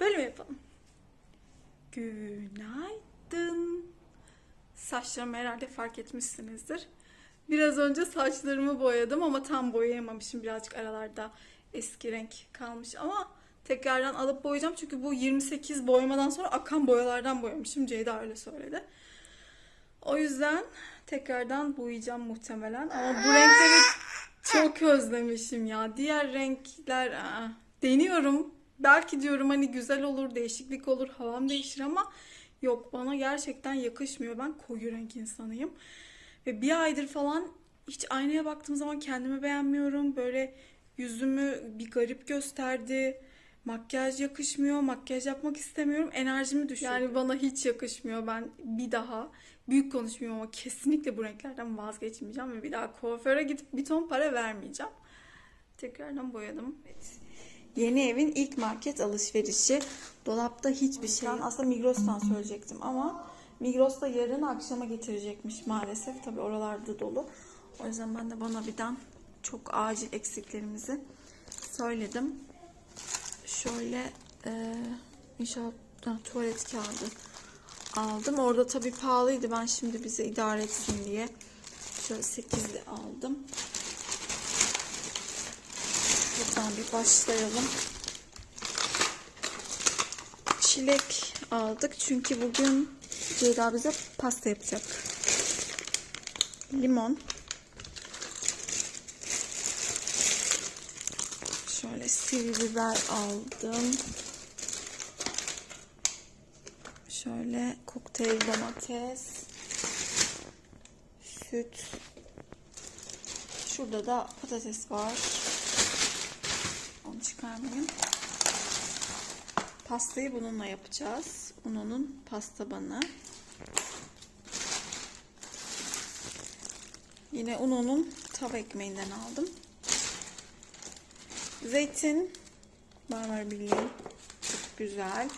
Böyle mi yapalım? Günaydın. Saçlarımı herhalde fark etmişsinizdir. Biraz önce saçlarımı boyadım ama tam boyayamamışım. Birazcık aralarda eski renk kalmış ama tekrardan alıp boyayacağım. Çünkü bu 28 boyamadan sonra akan boyalardan boyamışım. Ceyda öyle söyledi. O yüzden tekrardan boyayacağım muhtemelen. Ama bu renkleri çok özlemişim ya. Diğer renkler aa, deniyorum. Belki diyorum hani güzel olur, değişiklik olur, havam değişir ama yok bana gerçekten yakışmıyor. Ben koyu renk insanıyım. Ve bir aydır falan hiç aynaya baktığım zaman kendimi beğenmiyorum. Böyle yüzümü bir garip gösterdi. Makyaj yakışmıyor. Makyaj yapmak istemiyorum. Enerjimi düşürdü. Yani bana hiç yakışmıyor. Ben bir daha büyük konuşmuyorum ama kesinlikle bu renklerden vazgeçmeyeceğim ve bir daha kuaföre gidip bir ton para vermeyeceğim. Tekrardan boyadım. Yeni evin ilk market alışverişi. Dolapta hiçbir şey. Ben aslında Migros'tan söyleyecektim ama Migros'ta yarın akşama getirecekmiş maalesef. Tabi oralarda dolu. O yüzden ben de bana birden çok acil eksiklerimizi söyledim. Şöyle e, inşallah ha, tuvalet kağıdı aldım. Orada tabii pahalıydı. Ben şimdi bize idare etsin diye şöyle 8'li aldım. Buradan bir başlayalım. Çilek aldık çünkü bugün Ceyda bize pasta yapacak. Limon. Şöyle sivri biber aldım. Şöyle kokteyl domates. Süt. Şurada da patates var. Onu çıkarmayayım. Pastayı bununla yapacağız. Ununun pasta banı. Yine Uno'nun tava ekmeğinden aldım. Zeytin. Marmara Birliği. Çok güzel.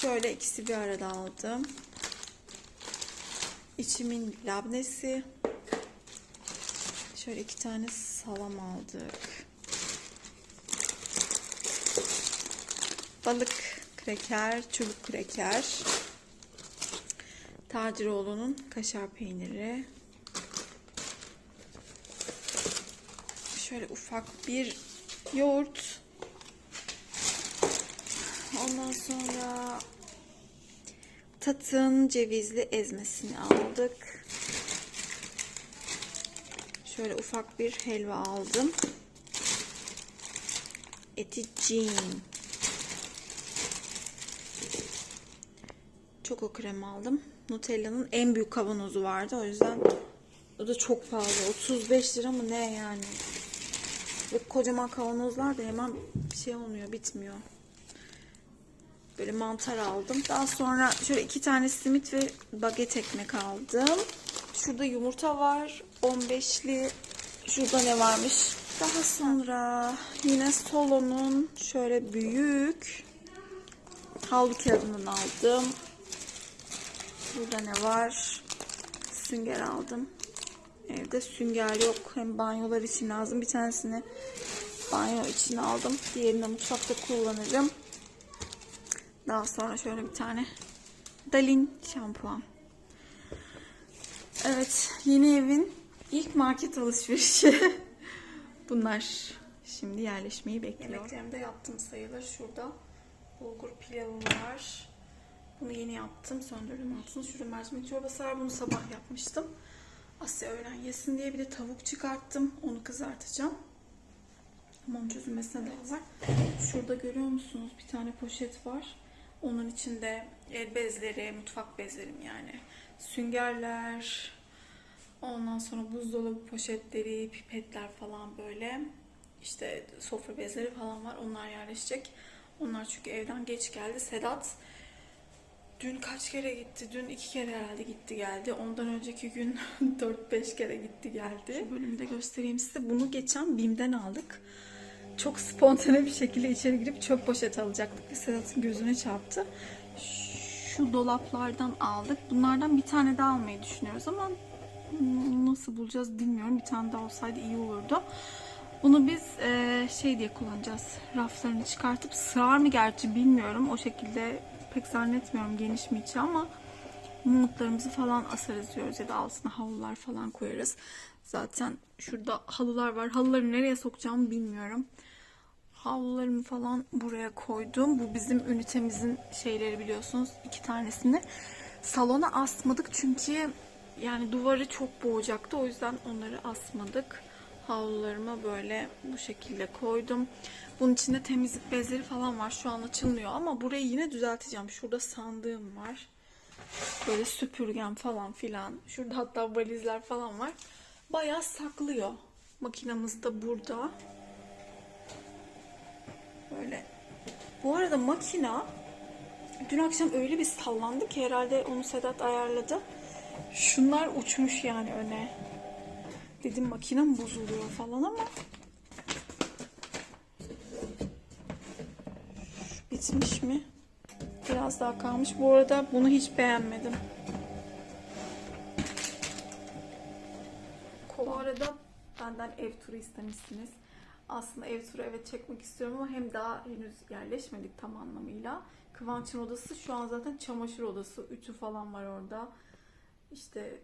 Şöyle ikisi bir arada aldım. İçimin labnesi. Şöyle iki tane salam aldık. Balık kreker, çubuk kreker. Taciroğlu'nun kaşar peyniri. Şöyle ufak bir yoğurt. Ondan sonra Tatın cevizli ezmesini aldık. Şöyle ufak bir helva aldım. Eticin. Çoko krem aldım. Nutella'nın en büyük kavanozu vardı. O yüzden o da çok pahalı. 35 lira mı ne yani? Ve kocaman kavanozlar da hemen bir şey olmuyor, bitmiyor. Böyle mantar aldım. Daha sonra şöyle iki tane simit ve baget ekmek aldım. Şurada yumurta var. 15'li. Şurada ne varmış? Daha sonra yine Solo'nun şöyle büyük havlu kağıdından aldım. Burada ne var? Sünger aldım. Evde sünger yok. Hem banyolar için lazım. Bir tanesini banyo için aldım. Diğerini mutfakta kullanırım. Daha sonra şöyle bir tane Dalin şampuan. Evet, yeni evin ilk market alışverişi. Bunlar. Şimdi yerleşmeyi bekliyorum. Yemeklerimi de yaptım sayılır. Şurada bulgur pilavı var. Bunu yeni yaptım. Söndürdüm altını. Şurada mercimek çorbası var. Bunu sabah yapmıştım. Asya öğlen yesin diye bir de tavuk çıkarttım. Onu kızartacağım. Hamam çözülmesine de var. Şurada görüyor musunuz? Bir tane poşet var. Onun içinde el bezleri, mutfak bezlerim yani. Süngerler, ondan sonra buzdolabı poşetleri, pipetler falan böyle. İşte sofra bezleri falan var. Onlar yerleşecek. Onlar çünkü evden geç geldi. Sedat dün kaç kere gitti? Dün iki kere herhalde gitti geldi. Ondan önceki gün 4-5 kere gitti geldi. Şu bölümde göstereyim size. Bunu geçen BİM'den aldık çok spontane bir şekilde içeri girip çöp poşet alacaktık. Sedat'ın gözüne çarptı. Şu dolaplardan aldık. Bunlardan bir tane daha almayı düşünüyoruz ama nasıl bulacağız bilmiyorum. Bir tane daha olsaydı iyi olurdu. Bunu biz şey diye kullanacağız. Raflarını çıkartıp sığar mı gerçi bilmiyorum. O şekilde pek zannetmiyorum geniş mi içi ama montlarımızı falan asarız diyoruz ya da altına havlular falan koyarız. Zaten şurada halılar var. Halıları nereye sokacağımı bilmiyorum. Havlularımı falan buraya koydum. Bu bizim ünitemizin şeyleri biliyorsunuz. iki tanesini. Salona asmadık çünkü yani duvarı çok boğacaktı. O yüzden onları asmadık. Havlularımı böyle bu şekilde koydum. Bunun içinde temizlik bezleri falan var. Şu an açılmıyor ama burayı yine düzelteceğim. Şurada sandığım var. Böyle süpürgem falan filan. Şurada hatta valizler falan var. Bayağı saklıyor. Makinamız da burada. Böyle. Bu arada makina dün akşam öyle bir sallandı ki herhalde onu Sedat ayarladı. Şunlar uçmuş yani öne. Dedim makinem bozuluyor falan ama bitmiş mi? Biraz daha kalmış. Bu arada bunu hiç beğenmedim. Bu arada benden ev turu istemişsiniz. Aslında ev turu evet çekmek istiyorum ama hem daha henüz yerleşmedik tam anlamıyla. Kıvanç'ın odası şu an zaten çamaşır odası. Ütü falan var orada. İşte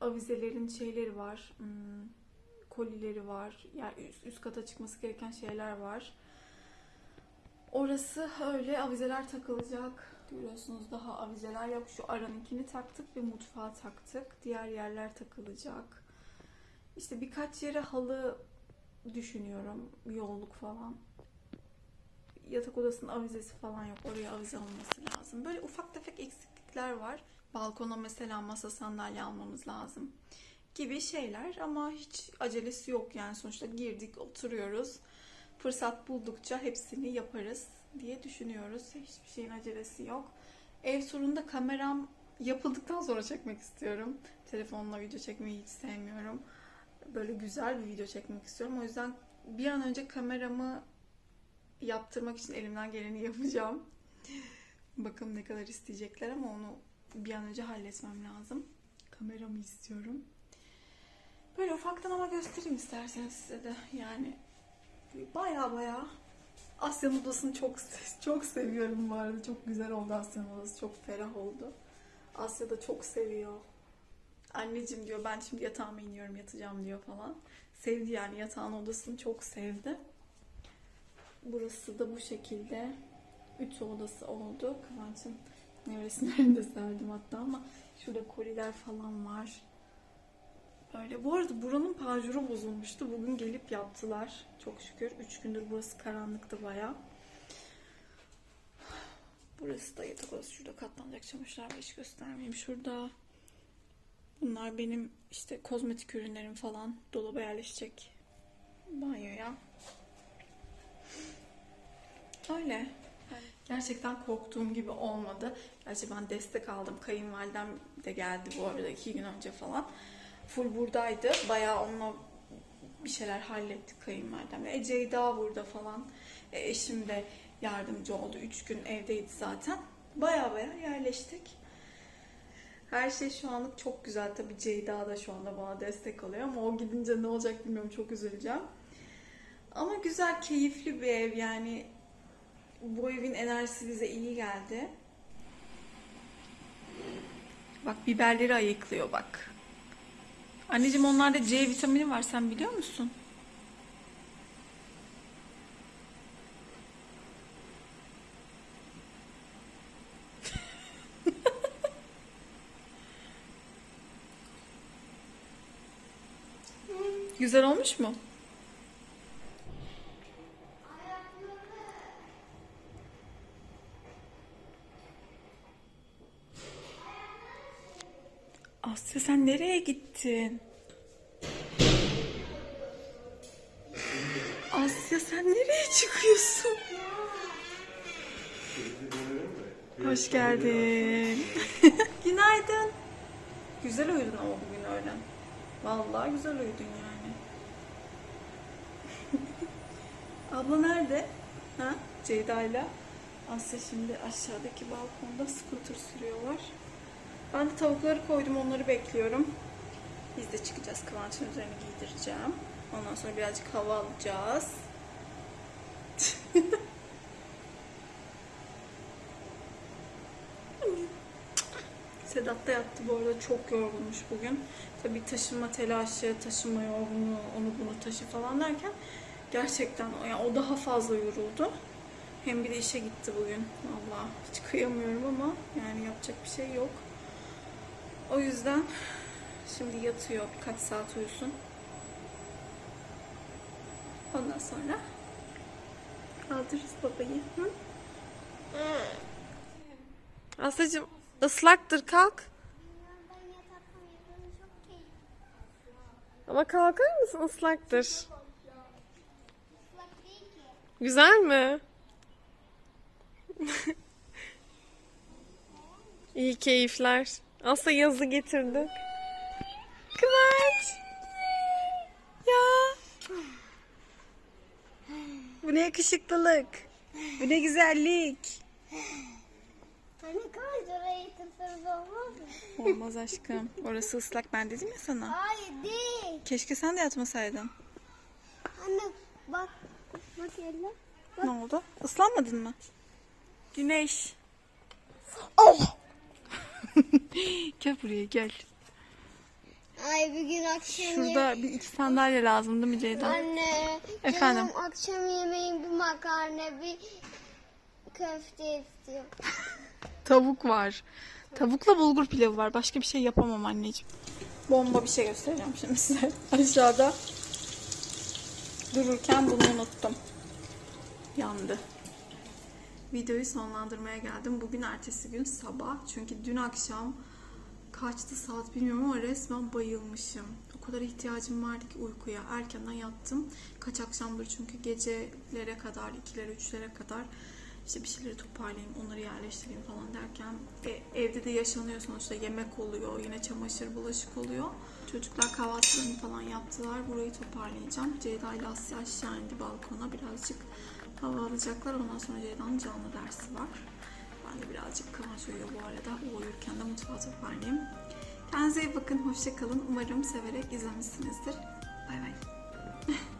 avizelerin şeyleri var. hmm, kolileri var. Yani üst, üst kata çıkması gereken şeyler var. Orası öyle avizeler takılacak. Görüyorsunuz daha avizeler yok. Şu aranınkini taktık ve mutfağa taktık. Diğer yerler takılacak. İşte birkaç yere halı düşünüyorum. Yolluk falan. Yatak odasının avizesi falan yok. Oraya avize olması lazım. Böyle ufak tefek eksiklikler var. Balkona mesela masa sandalye almamız lazım. Gibi şeyler ama hiç acelesi yok yani sonuçta girdik oturuyoruz. Fırsat buldukça hepsini yaparız diye düşünüyoruz. Hiçbir şeyin acelesi yok. Ev turunda kameram yapıldıktan sonra çekmek istiyorum. Telefonla video çekmeyi hiç sevmiyorum. Böyle güzel bir video çekmek istiyorum. O yüzden bir an önce kameramı yaptırmak için elimden geleni yapacağım. Bakalım ne kadar isteyecekler ama onu bir an önce halletmem lazım. Kameramı istiyorum. Böyle ufaktan ama göstereyim isterseniz size de. Yani baya baya Asya'nın odasını çok çok seviyorum bu arada. Çok güzel oldu Asya'nın odası. Çok ferah oldu. Asya da çok seviyor. Anneciğim diyor ben şimdi yatağıma iniyorum yatacağım diyor falan. Sevdi yani yatağın odasını çok sevdi. Burası da bu şekilde ütü odası oldu. Kıvanç'ın nevresimlerini de serdim hatta ama şurada koliler falan var. Böyle. Bu arada buranın panjuru bozulmuştu. Bugün gelip yaptılar. Çok şükür. Üç gündür burası karanlıktı baya. Burası da yatak odası. Şurada katlanacak çamaşırlar. Hiç göstermeyeyim. Şurada bunlar benim işte kozmetik ürünlerim falan. Dolaba yerleşecek banyoya. Öyle. Gerçekten korktuğum gibi olmadı. Gerçi ben destek aldım. Kayınvalidem de geldi bu arada iki gün önce falan. Full buradaydı. Bayağı onunla bir şeyler hallettik kayınvalidemle. E Ceyda burada falan. E, eşim de yardımcı oldu. Üç gün evdeydi zaten. Baya baya yerleştik. Her şey şu anlık çok güzel. Tabii Ceyda da şu anda bana destek oluyor ama o gidince ne olacak bilmiyorum. Çok üzüleceğim. Ama güzel, keyifli bir ev yani. Bu evin enerjisi bize iyi geldi. Bak biberleri ayıklıyor bak. Anneciğim onlarda C vitamini var sen biliyor musun? Güzel olmuş mu? Asya sen nereye gittin? Asya sen nereye çıkıyorsun? Hoş geldin. Günaydın. Güzel uyudun ama bugün öğlen. Vallahi güzel uyudun yani. Abla nerede? Ha? Ceyda ile Asya şimdi aşağıdaki balkonda scooter sürüyorlar. Ben de tavukları koydum onları bekliyorum. Biz de çıkacağız Kıvanç'ın üzerine giydireceğim. Ondan sonra birazcık hava alacağız. Sedat da yattı bu arada çok yorgunmuş bugün. Tabii taşınma telaşı, taşınma yorgunluğu, onu bunu taşı falan derken gerçekten yani o daha fazla yoruldu. Hem bir de işe gitti bugün. Valla hiç kıyamıyorum ama yani yapacak bir şey yok. O yüzden şimdi yatıyor birkaç saat uyusun. Ondan sonra kaldırırız babayı. Hı? Aslıcığım ıslaktır kalk. Ama kalkar mısın ıslaktır. Güzel mi? İyi keyifler. Aslı yazı getirdik. Kıvanç. Ya. Bu ne yakışıklılık. Bu ne güzellik. Hani kaç oraya yatırsanız olmaz mı? Olmaz aşkım. Orası ıslak ben dedim ya sana. Hayır değil. Keşke sen de yatmasaydın. Anne bak. Bak elle. Ne oldu? Islanmadın mı? Güneş. Gel buraya gel. Ay bir gün akşam Şurada bir iki sandalye lazım değil mi Ceyda? Anne. Efendim? Canım akşam yemeğin bir makarna bir köfte istiyor. Tavuk var. Tavukla bulgur pilavı var. Başka bir şey yapamam anneciğim. Bomba bir şey göstereceğim şimdi size. Aşağıda dururken bunu unuttum. Yandı. Videoyu sonlandırmaya geldim. Bugün ertesi gün sabah. Çünkü dün akşam kaçtı saat bilmiyorum ama resmen bayılmışım. O kadar ihtiyacım vardı ki uykuya. Erkenden yattım. Kaç akşamdır çünkü gecelere kadar, ikilere, üçlere kadar işte bir şeyleri toparlayayım, onları yerleştireyim falan derken e, evde de yaşanıyor sonuçta yemek oluyor, yine çamaşır, bulaşık oluyor. Çocuklar kahvaltılarını falan yaptılar. Burayı toparlayacağım. Ceyda ile Asya aşağı indi balkona. Birazcık hava alacaklar. Ondan sonra Ceyda'nın canlı dersi var. Ben de birazcık uyuyor bu arada. Uyurken de mutfağı toparlayayım. Kendinize iyi bakın. Hoşça kalın. Umarım severek izlemişsinizdir. Bay bay.